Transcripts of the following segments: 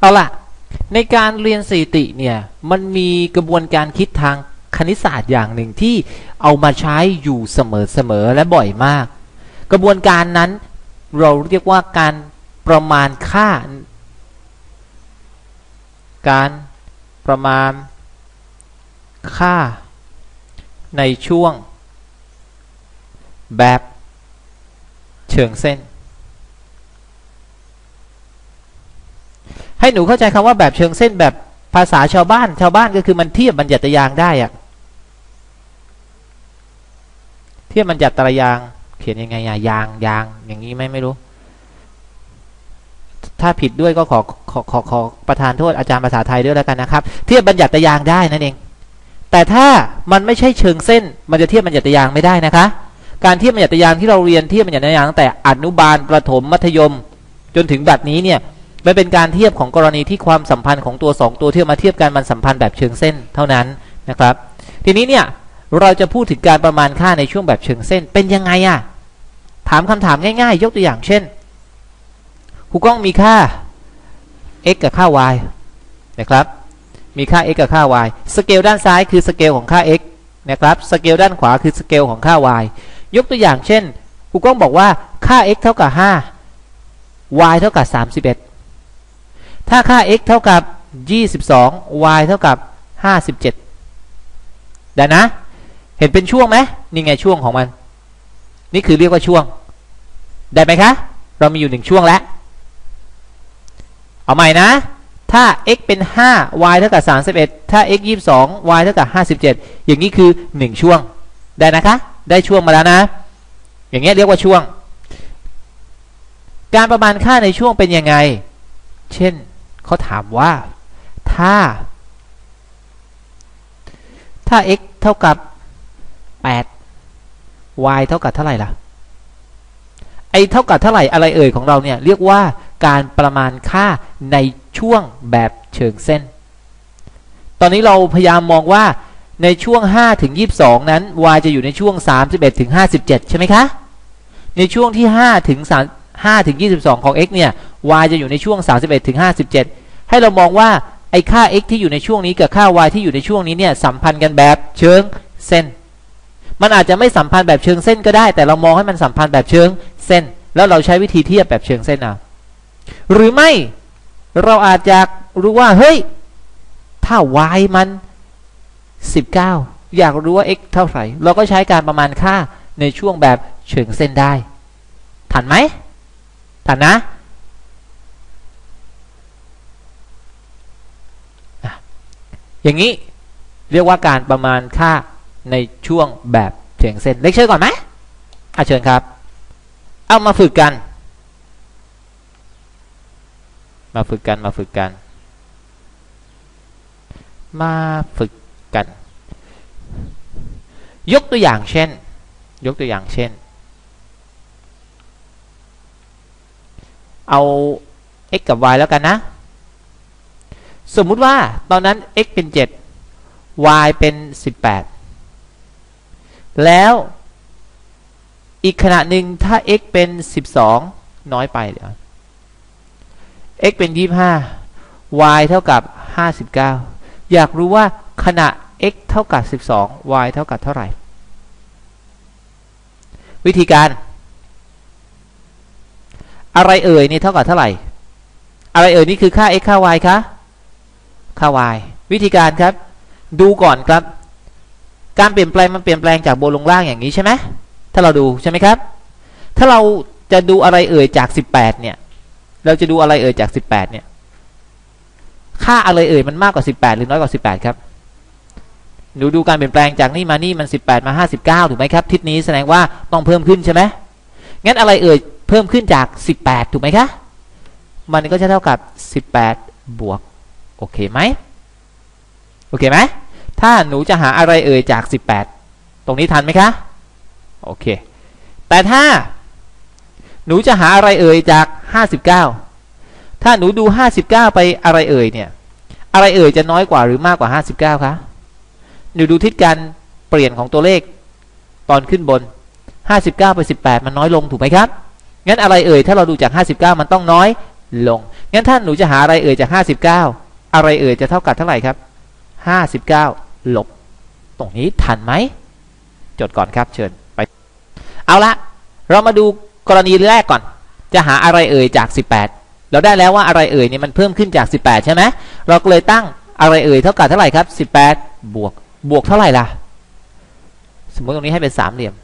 เอาล่ะ ในการเรียนสถิติเนี่ยมันมีกระบวนการคิดทางคณิตศาสตร์อย่างหนึ่งที่เอามาใช้อยู่เสมอๆและบ่อยมาก กระบวนการนั้นเราเรียกว่าการประมาณค่า การประมาณค่า ในช่วงแบบเชิงเส้น ให้หนูเข้าใจคำว่าแบบเชิงเส้นแบบภาษาชาวบ้าน ชาวบ้านก็คือมันเทียบบัญญัติยางได้อะเทียบบัญญัติตรยาง เขียนยังไงอะยางยาง อย่างนี้ไหมไม่รู้ ถ้าผิดด้วยก็ขอขอขอขอประทานโทษอาจารย์ภาษาไทยด้วยแล้วกันนะครับ เทียบบัญญัติยางได้นั่นเอง แต่ถ้ามันไม่ใช่เชิงเส้น มันจะเทียบบัญญัติยางไม่ได้นะคะ การเทียบบัญญัติยางที่เราเรียนเทียบบัญญัติยางตั้งแต่อนุบาลประถมมัธยม จนถึงแบบนี้เนี่ย มันเป็นการเทียบของกรณีที่ความสัมพันธ์ของตัว 2 ตัวที่มาเทียบกันมันสัมพันธ์แบบเชิงเส้นเท่านั้นนะครับ ทีนี้เนี่ยเราจะพูดถึงการประมาณค่าในช่วงแบบเชิงเส้นเป็นยังไงอะถามคำถามง่ายๆ ยกตัวอย่างเช่นครูก้องมีค่า x กับค่า y นะครับ มีค่า x กับค่า y สเกลด้านซ้ายคือสเกลของค่า x นะครับสเกลด้านขวาคือสเกลของค่า y ยกตัวอย่างเช่นครูก้องบอกว่าค่า x เท่ากับ 5 y เท่ากับ 31 ถ้าค่า x เท่ากับ 22 y เท่ากับ 57เดี๋ยวนะ เห็นเป็นช่วงไหมนี่ไงช่วงของมัน นี่คือเรียกว่าช่วง ได้ไหมคะ เรามีอยู่หนึ่งช่วงแล้ว เอาใหม่นะ ถ้า x เป็น 5 y เท่ากับ 31 ถ้า x 22 y เท่ากับ 57 อย่างนี้คือ 1 ช่วง ได้นะคะ ได้ช่วงมาแล้วนะ อย่างเงี้ยเรียกว่าช่วง การประมาณค่าในช่วงเป็นยังไง เช่น เขาถามว่า ถ้า ถ้า x เท่ากับ 8 y เท่ากับเท่าไหร่ล่ะไอเท่ากับเท่าไหร่อะไรเอ่ยของเราเนี่ยเรียกว่าการประมาณค่าในช่วงแบบเชิงเส้น ตอนนี้เราพยายามมองว่าในช่วง 5 ถึง 22 นั้น y จะอยู่ในช่วง 31 ถึง 57 ใช่ไหมคะ ในช่วงที่ 5 ถึง5ถึง 22 ของ x เนี่ย y จะอยู่ในช่วง 31ถึง57 ให้เรามองว่าไอ้ค่า x ที่อยู่ในช่วงนี้กับค่า y ที่อยู่ในช่วงนี้เนี่ยสัมพันธ์กันแบบเชิงเส้น มันอาจจะไม่สัมพันธ์แบบเชิงเส้นก็ได้ แต่เรามองให้มันสัมพันธ์แบบเชิงเส้น แล้วเราใช้วิธีเทียบแบบเชิงเส้นเอาหรือไม่เราอาจจะรู้ว่าเฮ้ยถ้า y มัน 19 อยากรู้ว่า x เท่าไหร่ เราก็ใช้การประมาณค่าในช่วงแบบเชิงเส้นได้ ทันไหมทันนะ อย่างนี้เรียกว่าการประมาณค่าในช่วงแบบเชิงเส้นเลคเชอร์ก่อนไหมอาเชิญครับ เอามาฝึกกัน มาฝึกกันมาฝึกกัน มาฝึกกัน ยกตัวอย่างเช่น ยกตัวอย่างเช่น เอา x กับ y แล้วกันนะ สมมุติว่าตอนนั้น x เป็น 7 y เป็น 18 แล้วอีกขณะหนึ่งถ้า x เป็น 12 น้อยไปเดี๋ยว x เป็น 25 y เท่ากับ 59 อยากรู้ว่าขณะ x เท่ากับ 12 y เท่ากับเท่าไหร่ วิธีการ อะไรเอ่ยนี่เท่ากับเท่าไหร่ อะไรเอ่ยนี่คือค่า x ค่า y คะ ค่า y วิธีการครับ ดูก่อนครับ การเปลี่ยนแปลงมันเปลี่ยนแปลงจากบนลงล่างอย่างนี้ใช่ไหมถ้าเราดูใช่ไหมครับ ถ้าเราจะดูอะไรเอ่ยจาก 18 เนี่ย เราจะดูอะไรเอ่ยจาก 18 เนี่ย ค่าอะไรเอ่ยมันมากกว่า 18 หรือน้อยกว่า 18 ครับดูดูการเปลี่ยนแปลงจากนี่มานี่มัน 18 มา 59 ถูกไหมครับ ทิศนี้แสดงว่าต้องเพิ่มขึ้นใช่ไหมงั้นอะไรเอ่ยเพิ่มขึ้นจาก 18 ถูกไหมคะ มันก็จะเท่ากับ 18 บวก โอเคไหมโอเคไหมถ้าหนูจะหาอะไรเอ่ยจาก 18 ตรงนี้ทันไหมคะโอเคแต่ถ้า หนูจะหาอะไรเอ่ยจาก 59 ถ้าหนูดู 59 ไปอะไรเอ่ยเนี่ยอะไรเอ่ยจะน้อยกว่าหรือมากกว่า 59คะหนูดูทิศการเปลี่ยนของตัวเลขตอนขึ้นบน 59 ไป 18 มันน้อยลงถูกไหมครับ งั้นอะไรเอ่ยถ้าเราดูจาก 59 มันต้องน้อยลง งั้นถ้าหนูจะหาอะไรเอ่ยจาก 59 อะไรเอ่ยจะเท่ากับเท่าไหร่ครับ59ลบ ตรงนี้ทันไหม จดก่อนครับเชิญไป เอาละเรามาดูกรณีแรกก่อน จะหาอะไรเอ่ยจาก 18 เราได้แล้วว่าอะไรเอ่ยเนี่ยมันเพิ่มขึ้นจาก 18 ใช่ไหมเราก็เลยตั้งอะไรเอ่ยเท่ากับเท่าไหร่ครับ 18 บวกบวกเท่าไหร่ล่ะ สมมติตรงนี้ให้เป็นสามเหลี่ยม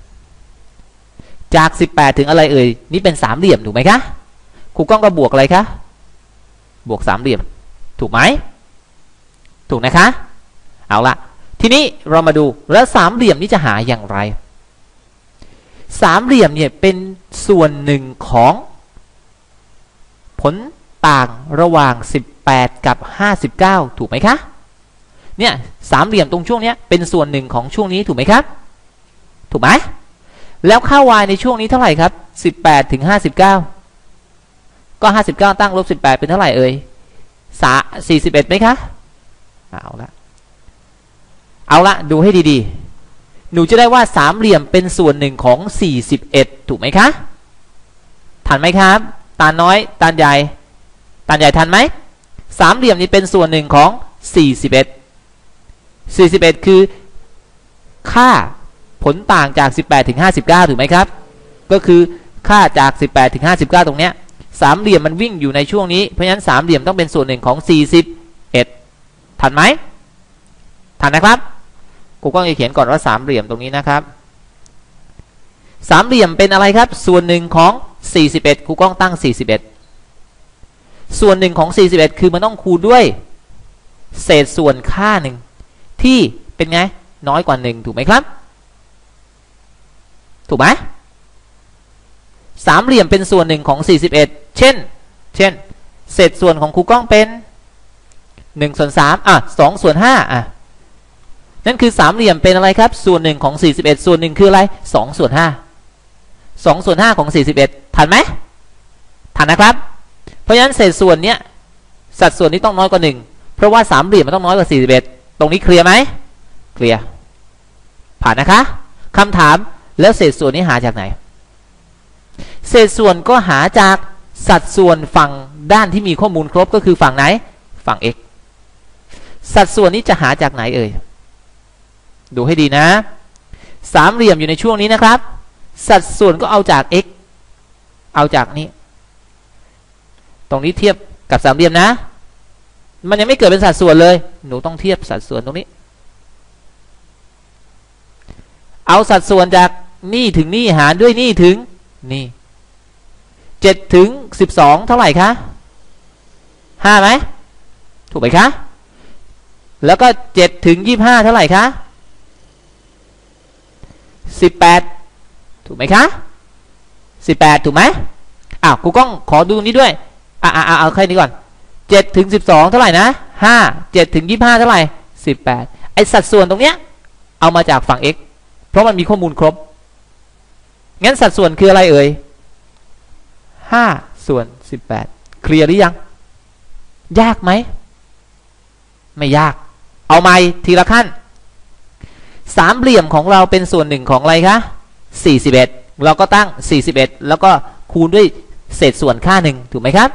จาก 18 ถึงอะไรเอ่ยนี่เป็นสามเหลี่ยมถูกไหมคะครูก้องก็บวกอะไรคะบวกสามเหลี่ยม ถูกไหมถูกนะคะ เอาละทีนี้เรามาดูแล้วสามเหลี่ยมนี้จะหาอย่างไร สามเหลี่ยมเนี่ยเป็นส่วนหนึ่งของ ผลต่างระหว่าง 18 กับ 59 ถูกไหมคะเนี่ยสามเหลี่ยมตรงช่วงนี้เป็นส่วนหนึ่งของช่วงนี้ถูกไหมครับถูกไหมแล้วค่า y ในช่วงนี้เท่าไหร่ครับ 18ถึง59 ก็ 59 ตั้งลบ18 เป็นเท่าไหร่เอ่ย สา41ไหมคะ เอาละ เอาละ ดูให้ดีๆ หนูจะได้ว่าสามเหลี่ยมเป็นส่วนหนึ่งของ41ถูกไหมคะทันไหมครับ ตาน้อย ตาใหญ่ ตาใหญ่ทันไหม สามเหลี่ยมนี้เป็นส่วนหนึ่งของ41 41คือ ค่าผลต่างจาก18ถึง59ถูกไหมครับ ก็คือค่าจาก18ถึง59ตรงเนี้ย สามเหลี่ยมมันวิ่งอยู่ในช่วงนี้ เพราะฉะนั้นสามเหลี่ยมต้องเป็นส่วนหนึ่งของ 41 ทันไหมทันนะครับกูก็จะเขียนก่อนว่าสามเหลี่ยมตรงนี้นะครับสามเหลี่ยมเป็นอะไรครับ ส่วนหนึ่งของ 41ครูก้องตั้ง 41 ส่วนหนึ่งของ 41 คือมันต้องคูณด้วย เศษส่วนค่าหนึ่งที่เป็นไง น้อยกว่าหนึ่งถูกไหมครับ ถูกไหม สามเหลี่ยมเป็นส่วนหนึ่งของ 41 เช่น เช่น เศษส่วนของครูกล้องเป็น1ส่วน3อะ2ส่วน5อะนั่นคือสามเหลี่ยมเป็นอะไรครับ ส่วนหนึ่งของ 41 ส่วนหนึ่งคืออะไร2ส่วน5 2ส่วน5ของ 41 ทันไหมทันนะครับ เพราะฉะนั้นเศษส่วนเนี้ยสัดส่วนนี้ต้องน้อยกว่า 1 เพราะว่าสามเหลี่ยมมันต้องน้อยกว่า 41 ตรงนี้เคลียร์ไหมเคลียร์ผ่านนะคะคำถามแล้วเศษส่วนนี้หาจากไหน เศษส่วนก็หาจากสัดส่วนฝั่งด้านที่มีข้อมูลครบก็คือฝั่งไหน ฝั่ง x สัดส่วนนี้จะหาจากไหนเอ่ย ดูให้ดีนะ สามเหลี่ยมอยู่ในช่วงนี้นะครับ สัดส่วนก็เอาจาก x เอาจากนี้ ตรงนี้เทียบกับสามเหลี่ยมนะ มันยังไม่เกิดเป็นสัดส่วนเลย หนูต้องเทียบสัดส่วนตรงนี้ เอาสัดส่วนจากนี่ถึงนี่หารด้วยนี่ถึงนี่ เจ็ดถึงสิบสองเท่าไหร่คะห้าไหมถูกไหมคะแล้วก็เจ็ดถึงยี่ห้าเท่าไหร่คะสิบแปดถูกไหมคะสิบแปดถูกไหมอ้าวกูก้องขอดูนี้ด้วยอ่าอ่าเอาแค่นี้ก่อนเจ็ดถึงสิบสองเท่าไหร่นะห้าเจ็ดถึงยี่ห้าเท่าไหร่สิบแปดไอสัดส่วนตรงเนี้ยเอามาจากฝั่ง x เพราะมันมีข้อมูลครบ งั้นสัดส่วนคืออะไรเอ่ย ห้าส่วนสิบแปดเคลียร์หรือยัง ยากไหม ไม่ยาก เอาไม้ทีละขั้น สามเหลี่ยมของเราเป็นส่วนหนึ่งของอะไรคะสี่สิบเอ็ดเราก็ตั้งสี่สิบเอ็ดแล้วก็คูณด้วยเศษส่วนค่าหนึ่งถูกไหมครับ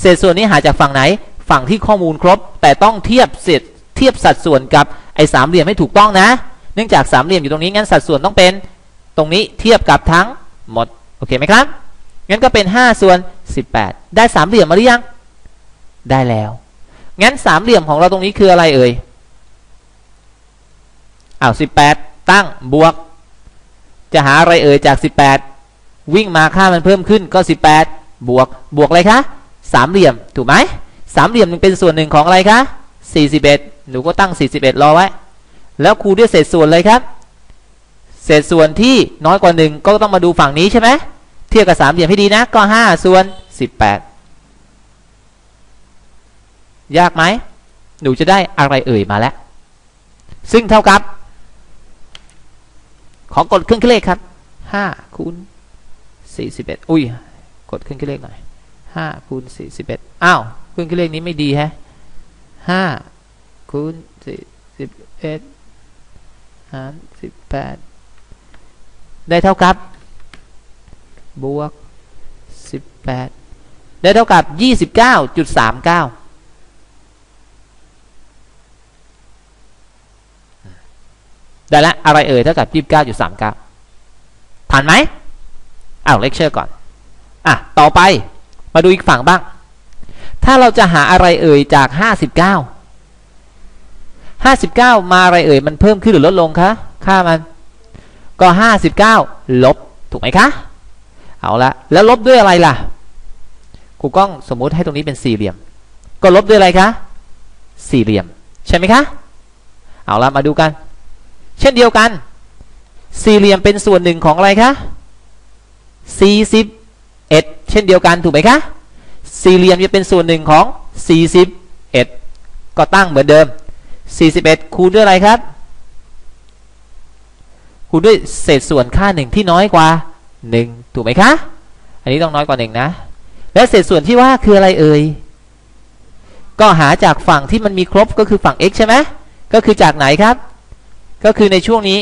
เศษส่วนนี้หาจากฝั่งไหน ฝั่งที่ข้อมูลครบ แต่ต้องเทียบเศษเทียบสัดส่วนกับไอ้สามเหลี่ยมให้ถูกต้องนะ เนื่องจากสามเหลี่ยมอยู่ตรงนี้งั้นสัดส่วนต้องเป็น ตรงนี้เทียบกับทั้งหมด โอเคไหมครับ งั้นก็เป็น 5 ส่วน 18 ได้สามเหลี่ยมมาหรือยัง ได้แล้ว งั้นสามเหลี่ยมของเราตรงนี้คืออะไรเอ่ยอ้าว18 ตั้งบวก จะหาอะไรเอ่ยจาก 18 วิ่งมาค่ามันเพิ่มขึ้นก็ 18 บวกบวกอะไรคะสามเหลี่ยมถูกไหมสามเหลี่ยมมันเป็นส่วนหนึ่งของอะไรคะ41 หนูก็ตั้ง 41 รอไว้ แล้วคูณด้วยเศษส่วนเลยครับ เศษส่วนที่น้อยกว่าหนึ่งก็ต้องมาดูฝั่งนี้ใช่ไหม เทียบกับสามเหลี่ยมให้ดีนะก็ห้าส่วนสิบแปดยากไหมหนูจะได้อะไรเอ่ยมาแล้ว ซึ่งเท่ากับ ขอกดเครื่องคิดเลขครับห้าคูณสี่สิบเอ็ดอุ้ยกดเครื่องคิดเลขหน่อยห้าคูณสี่สิบเอ็ดอ้าวเครื่องคิดเลขนี้ไม่ดีแฮะห้าคูณสี่สิบเอ็ดหารสิบแปดได้เท่ากับ บวก 18 ได้เท่ากับยี่สิบเก้าจุดสามเก้าได้แล้วอะไรเอ่ยเท่ากับยี่สิบเก้าจุดสามเก้าผ่านไหมอ้าวเลคเชอร์ก่อน อะ ต่อไปมาดูอีกฝั่งบ้าง ถ้าเราจะหาอะไรเอ่ยจากห้าสิบเก้าห้าสิบเก้ามาอะไรเอ่ยมันเพิ่มขึ้นหรือลดลงคะค่ามัน ก็ห้าสิบเก้าลบถูกไหมคะ เอาละแล้วลบด้วยอะไรล่ะครูกล้องสมมุติให้ตรงนี้เป็นสี่เหลี่ยม ก็ลบด้วยอะไรคะสี่เหลี่ยม ใช่ไหมคะ เอาละมาดูกัน เช่นเดียวกัน สี่เหลี่ยมเป็นส่วนหนึ่งของอะไรคะสี่สิบเอ็ดเช่นเดียวกันถูกไหมคะสี่เหลี่ยมจะเป็นส่วนหนึ่งของสี่สิบเอ็ดก็ตั้งเหมือนเดิมสี่สิบเอ็ดคูณด้วยอะไรครับคูณด้วยเศษส่วนค่าหนึ่งที่น้อยกว่า หนึ่งถูกไหมคะ อันนี้ต้องน้อยกว่าหนึ่งนะ และเศษส่วนที่ว่าคืออะไรเอ่ย ก็หาจากฝั่งที่มันมีครบก็คือฝั่ง x ใช่ไหมก็คือจากไหนครับ ก็คือในช่วงนี้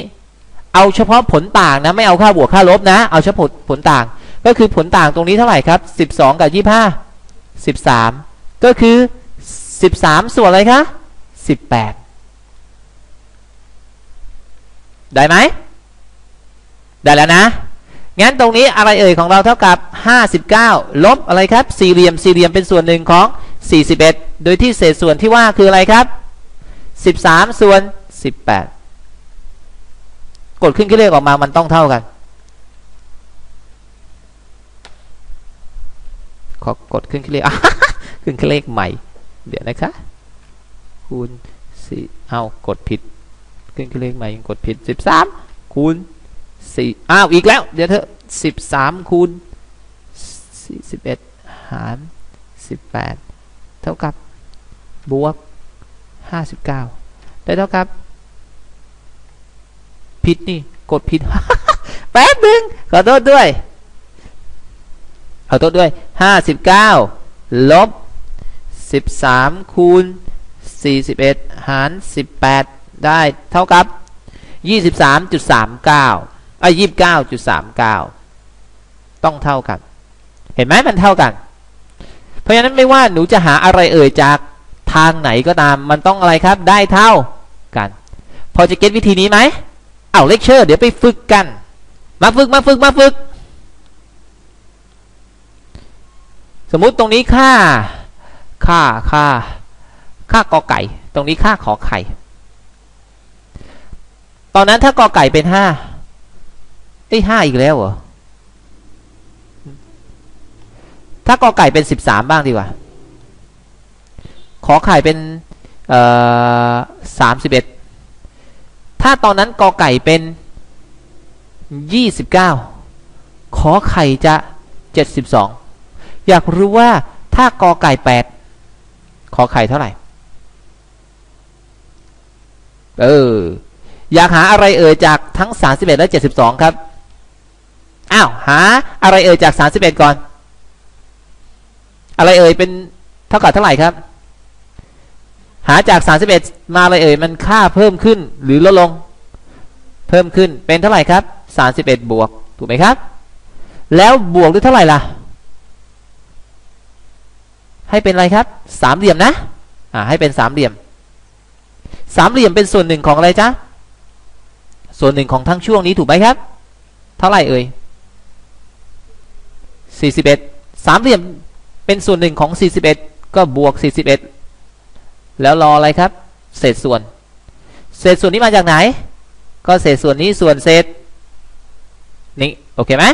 เอาเฉพาะผลต่างนะ ไม่เอาค่าบวกค่าลบนะ เอาเฉพาะผลต่าง ก็คือผลต่างตรงนี้เท่าไหร่ครับ 12 กับ 25 13 ก็คือ 13 ส่วนอะไรคะ18 ได้ไหมได้แล้วนะ งั้นตรงนี้อะไรเอ่ยของเราเท่ากับ 59 ลบอะไรครับ สี่เหลี่ยม สี่เหลี่ยมเป็นส่วนหนึ่งของ 41 โดยที่เศษส่วนที่ว่าคืออะไรครับ 13 ส่วน 18 กดขึ้นคิดเลขออกมามันต้องเท่ากัน ขอกดขึ้นคิดเลขขึ้นคิดเลขใหม่ เดี๋ยวนะคะ คูณสี่เอากดผิด ขึ้นคิดเลขใหม่กดผิด 13 คูณ สี่อ้าว อีกแล้ว เดี๋ยวเถอะสิบสามคูณสี่สิบเอ็ดหารสิบแปดเท่ากับบวกห้าสิบเก้าได้เท่ากับ ผิดนี่ กดผิด แป๊บนึงขอโทษด้วย ขอโทษด้วยห้าสิบเก้าลบสิบสามคูณสี่สิบเอ็ดหารสิบแปดได้เท่ากับยี่สิบสามจุดสามเก้า ไอะยี่สิบเก้าจุดสามเก้าต้องเท่ากัน เห็นไหมมันเท่ากัน เพราะฉะนั้นไม่ว่าหนูจะหาอะไรเอ่ยจากทางไหนก็ตาม มันต้องอะไรครับได้เท่ากัน พอจะเก็ตวิธีนี้ไหมเอาเลคเชอร์เดี๋ยวไปฝึกกัน มาฝึกมาฝึกมาฝึก สมมุติตรงนี้ค่า ค่าค่า ค่ากอไก่ ตรงนี้ค่าขอไข่ ตอนนั้นถ้ากอไก่เป็นห้า เอ้ห้าอีกแล้วเหรอ ถ้ากอไก่เป็นสิบสามบ้างดีกว่า ขอไข่เป็นสามสิบเอ็ดถ้าตอนนั้นกอไก่เป็นยี่สิบเก้าขอไข่จะเจ็ดสิบสองอยากรู้ว่าถ้ากอไก่แปดขอไข่เท่าไหร่ เออ อยากหาอะไรเอ่ยจากทั้ง31และ72ครับ อ้าวหาอะไรเอ่ยจากสามสิบเอ็ดก่อน อะไรเอ่ยเป็นเท่ากับเท่าไหร่ครับ หาจากสามสิบเอ็ดมาอะไรเอ่ยมันค่าเพิ่มขึ้นหรือลดลง เพิ่มขึ้นเป็นเท่าไหร่ครับสามสิบเอ็ดบวก ถูกไหมครับ แล้วบวกด้วยเท่าไหร่ล่ะ ให้เป็นอะไรครับ สามเหลี่ยมนะอ่าให้เป็นสามเหลี่ยม สามเหลี่ยมเป็นส่วนหนึ่งของอะไรจ๊ะส่วนหนึ่งของทั้งช่วงนี้ถูกไหมครับ เท่าไหร่เอ่ย 41 สามเหลี่ยมเป็นส่วนหนึ่งของ 41 ก็บวก 41 แล้วรออะไรครับ เศษส่วน เศษส่วนนี้มาจากไหน ก็เศษส่วนนี้ส่วนเศษนี่โอเคไหม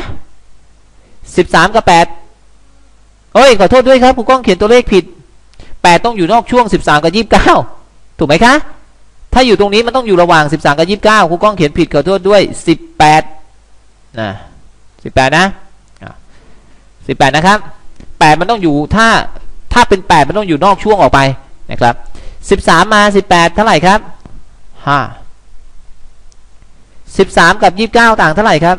13 กับ8เอ้ยขอโทษด้วยครับผู้กล้องเขียนตัวเลขผิด 8 ต้องอยู่นอกช่วง 13 กับ 29 ถูกไหมคะ ถ้าอยู่ตรงนี้มันต้องอยู่ระหว่าง 13 กับ 29ครูกล้องเขียนผิดขอโทษด้วย 18นะ18 นะ สิบแปดนะครับแปดมันต้องอยู่ถ้าถ้าเป็นแปดมันต้องอยู่นอกช่วงออกไปนะครับสิบสามมาสิบแปดเท่าไหร่ครับห้าสิบสามกับยี่บเก้าต่างเท่าไหร่ครับ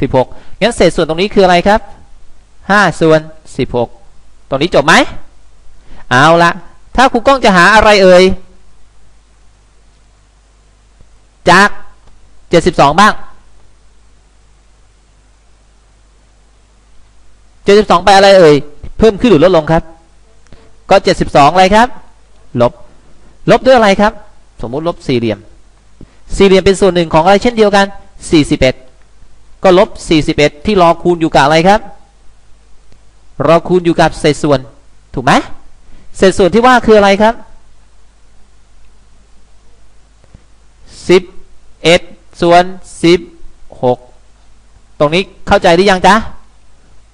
สิบหกงั้นเศษส่วนตรงนี้คืออะไรครับห้าส่วนสิบหกตรงนี้จบไหมเอาละถ้าครูก้องจะหาอะไรเอ่ยจากเจ็ดสิบสองบ้าง72ไปอะไรเอ่ย เพิ่มขึ้นหรือลดลงครับ ก็72อะไรครับ ลบ ลบด้วยอะไรครับ สมมุติลบสี่เหลี่ยม สี่เหลี่ยมเป็นส่วนหนึ่งของอะไรเช่นเดียวกัน41ก็ลบ41ที่รอคูณอยู่กับอะไรครับ รอคูณอยู่กับเศษส่วน ถูกไหมเศษส่วนที่ว่าคืออะไรครับ11ส่วน16ตรงนี้เข้าใจหรือยังจ๊ะ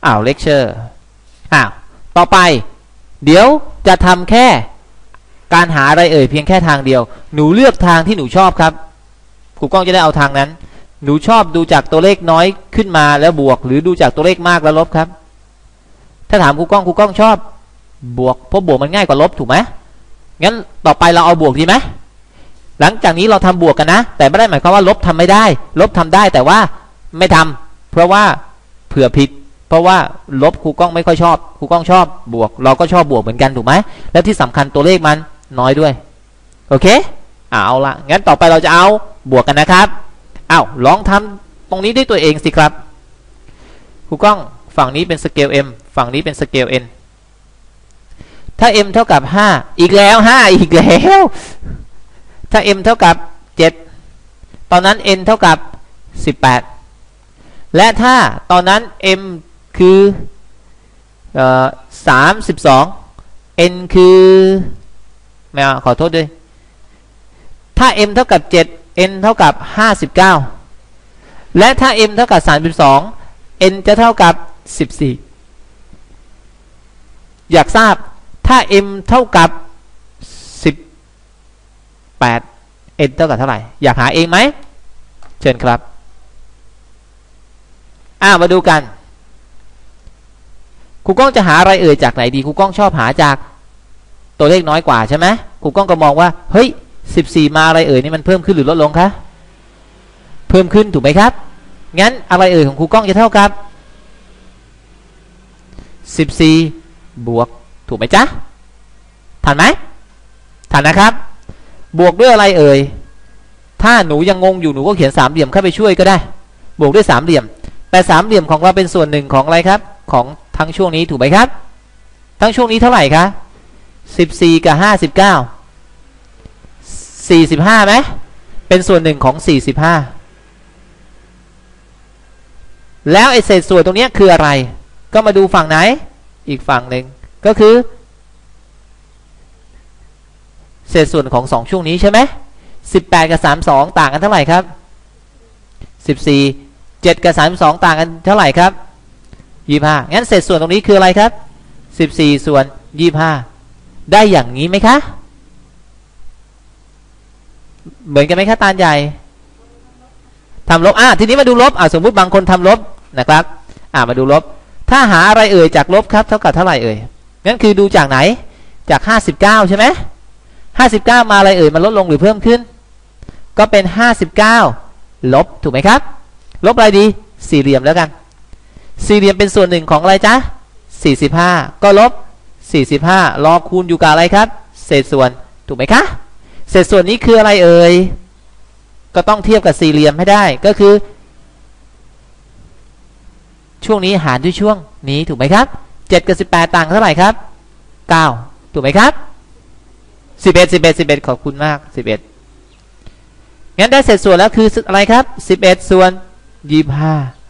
อ้าวเลคเชอร์อ้าวต่อไป เดี๋ยวจะทำแค่ การหาอะไรเอ่ยเพียงแค่ทางเดียว หนูเลือกทางที่หนูชอบครับครูกล้องจะได้เอาทางนั้น หนูชอบดูจากตัวเลขน้อยขึ้นมาแล้วบวก หรือดูจากตัวเลขมากแล้วลบครับ ถ้าถามครูกล้องครูกล้องชอบ บวกเพราะบวกมันง่ายกว่าลบถูกไหมงั้นต่อไปเราเอาบวกดีไหมหลังจากนี้เราทำบวกกันนะ แต่ไม่ได้หมายความว่าลบทำไม่ได้ ลบทำได้แต่ว่าไม่ทำเพราะว่าเผื่อผิด ราะว่าลบครูกล้องไม่ค่อยชอบครูกล้องชอบบวก เราก็ชอบบวกเหมือนกันถูกไหมแล้วที่สำคัญตัวเลขมันน้อยด้วย โอเคเอาละงั้นต่อไปเราจะเอาบวกกันนะครับเอาลองทำตรงนี้ด้วยตัวเองสิครับครูกล้องฝั่งนี้เป็นสเกล m ฝั่งนี้เป็นสเกล n ถ้า m เท่ากับ 5 อีกแล้ว 5 อีกแล้ว ถ้า m เท่ากับ 7 ตอนนั้น n เท่ากับ 18 และถ้าตอนนั้น m คือสามสิบสอง n คือไม่เอาขอโทษด้วย ถ้า m เท่ากับ 7 n เท่ากับ 59 และถ้า m เท่ากับ 32 n จะเท่ากับ 14 อยากทราบถ้า m เท่ากับ 18 n เท่ากับเท่าไหร่ อยากหาเองไหม เชิญครับ อ่ามาดูกัน ครูก้องจะหาอะไรเอ่ยจากไหนดีครูก้องชอบหาจากตัวเลขน้อยกว่าใช่ไหมครูก้องก็มองว่าเฮ้ยสิบสี่มาอะไรเอ่ยนี่มันเพิ่มขึ้นหรือลดลงคะเพิ่มขึ้นถูกไหมครับ งั้นอะไรเอ่ยของครูก้องจะเท่ากับสิบสี่บวกถูกไหมจ๊ะทันไหมทันนะครับ บวกด้วยอะไรเอ่ยถ้าหนูยังงงอยู่หนูก็เขียนสามเหลี่ยมเข้าไปช่วยก็ได้ บวกด้วยสามเหลี่ยม แต่สามเหลี่ยมของเราเป็นส่วนหนึ่งของอะไรครับ ของ ทั้งช่วงนี้ถูกไหมครับ ทั้งช่วงนี้เท่าไหร่คะสิบสี่กับห้าสิบเก้าสี่สิบห้าไหมเป็นส่วนหนึ่งของสี่สิบห้าแล้วไอเศษส่วนตรงนี้คืออะไร ก็มาดูฝั่งไหน อีกฝั่งหนึ่งก็คือ เศษส่วนของสองช่วงนี้ใช่ไหมสิบแปดกับสามสองต่างกันเท่าไหร่ครับสิบสี่เจ็ดกับสามสองต่างกันเท่าไหร่ครับ ยี่ห้างั้นเศษส่วนตรงนี้คืออะไรครับสิบสี่ส่วนยี่ห้าได้อย่างนี้ไหมคะ เหมือนกันไหมคะตาใหญ่ทำลบอะทีนี้มาดูลบอะสมมุติบางคนทำลบนะครับ อะมาดูลบ ถ้าหาอะไรเอ่ยจากลบครับเท่ากับเท่าไหร่เอ่ยงั้นคือดูจากไหนจากห้าสิบเก้าใช่ไหมห้าสิบเก้ามาอะไรเอ่ยมันลดลงหรือเพิ่มขึ้น ก็เป็นห้าสิบเก้าลบถูกไหมครับ ลบอะไรดีสี่เหลี่ยมแล้วกัน สี่เหลี่ยมเป็นส่วนหนึ่งของอะไรจ๊ะสี่สิบห้าก็ลบ 45 รอคูณอยู่กับอะไรครับ เศษส่วนถูกไหมคะ เศษส่วนนี้คืออะไรเอ่ย ก็ต้องเทียบกับสี่เหลี่ยมให้ได้ก็คือ ช่วงนี้หารด้วยช่วงนี้ถูกไหมครับ7กับ18 ต่างเท่าไหร่ครับ 9 ถูกไหมครับ 11 11 11 ขอบคุณมาก 11 งั้นได้เศษส่วนแล้วคืออะไรครับ 11 ส่วน 25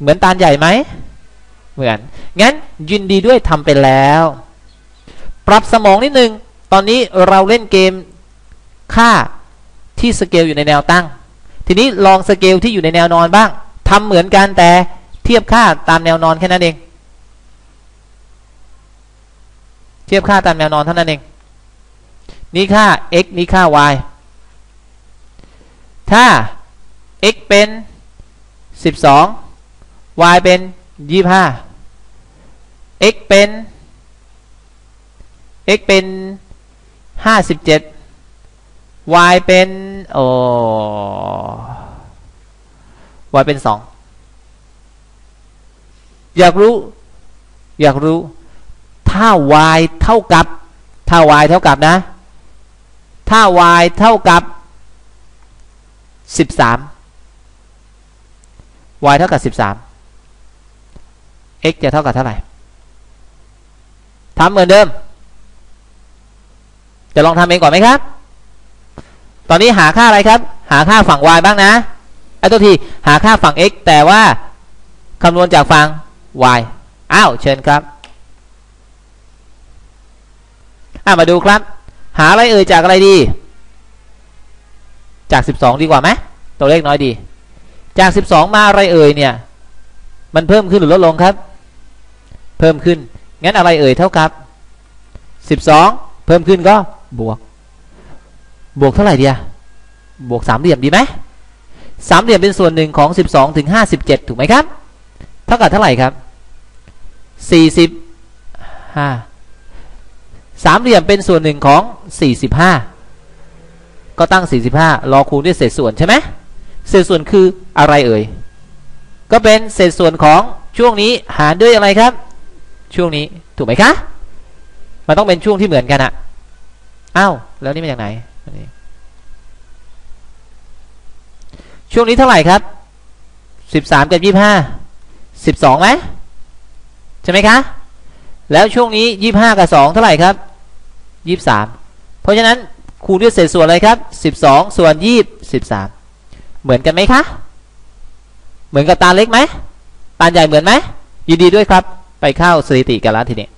เหมือนตาลใหญ่ไหม เหมือน งั้นยินดีด้วยทำไปแล้ว ปรับสมองนิดนึง ตอนนี้เราเล่นเกมค่าที่สเกลอยู่ในแนวตั้ง ทีนี้ลองสเกลที่อยู่ในแนวนอนบ้างทำเหมือนกันแต่เทียบค่าตามแนวนอนแค่นั้นเอง เทียบค่าตามแนวนอนเท่านั้นเอง นี่ค่า x นี่ค่า y ถ้า x เป็น 12 y เป็น25 x เป็น x เป็นห้าสิบเจ็ด y เป็นโอ้ y เป็นสองอยากรู้ อยากรู้ ถ้า y เท่ากับ ถ้า y เท่ากับนะ ถ้า y เท่ากับสิบสาม y เท่ากับสิบสาม x จะเท่ากับเท่าไหร่ทำเหมือนเดิม จะลองทำเองก่อนไหมครับ ตอนนี้หาค่าอะไรครับ หาค่าฝั่ง y บ้างนะไอ้ตัวทีหาค่าฝั่ง x แต่ว่าคำนวณจากฝั่ง y อ้าวเชิญครับอะมาดูครับ หาอะไรเอ่ยจากอะไรดี จาก 12 ดีกว่าไหมตัวเลขน้อยดี จาก 12 มาอะไรเอ่ยเนี่ย มันเพิ่มขึ้นหรือลดลงครับ เพิ่มขึ้น งั้นอะไรเอ่ยเท่ากับ12เพิ่มขึ้นก็บวก บวกเท่าไหร่เดียบวกสามเหลี่ยมดีไหมสามเหลี่ยมเป็นส่วนหนึ่งของ12ถึง57ถูกไหมครับ เท่ากับเท่าไหร่ครับ45สามเหลี่ยมเป็นส่วนหนึ่งของ45ก็ตั้ง45รอคูณด้วยเศษส่วนใช่ไหมเศษส่วนคืออะไรเอ่ย ก็เป็นเศษส่วนของช่วงนี้หารด้วยอะไรครับ ช่วงนี้ถูกไหมคะมันต้องเป็นช่วงที่เหมือนกันอะอ้าวแล้วนี่มาจากไหนช่วงนี้เท่าไหร่ครับ13กับ25 12ไหมใช่ไหมคะ แล้วช่วงนี้25กับ2เท่าไหร่ครับ23เพราะฉะนั้นคูณด้วยเศษส่วนอะไรครับ12ส่วน20 13เหมือนกันไหมคะ เหมือนกับตาเล็กไหม ตาใหญ่เหมือนไหมยินดีด้วยครับ ไปเข้าสถิติกันแล้วทีนี้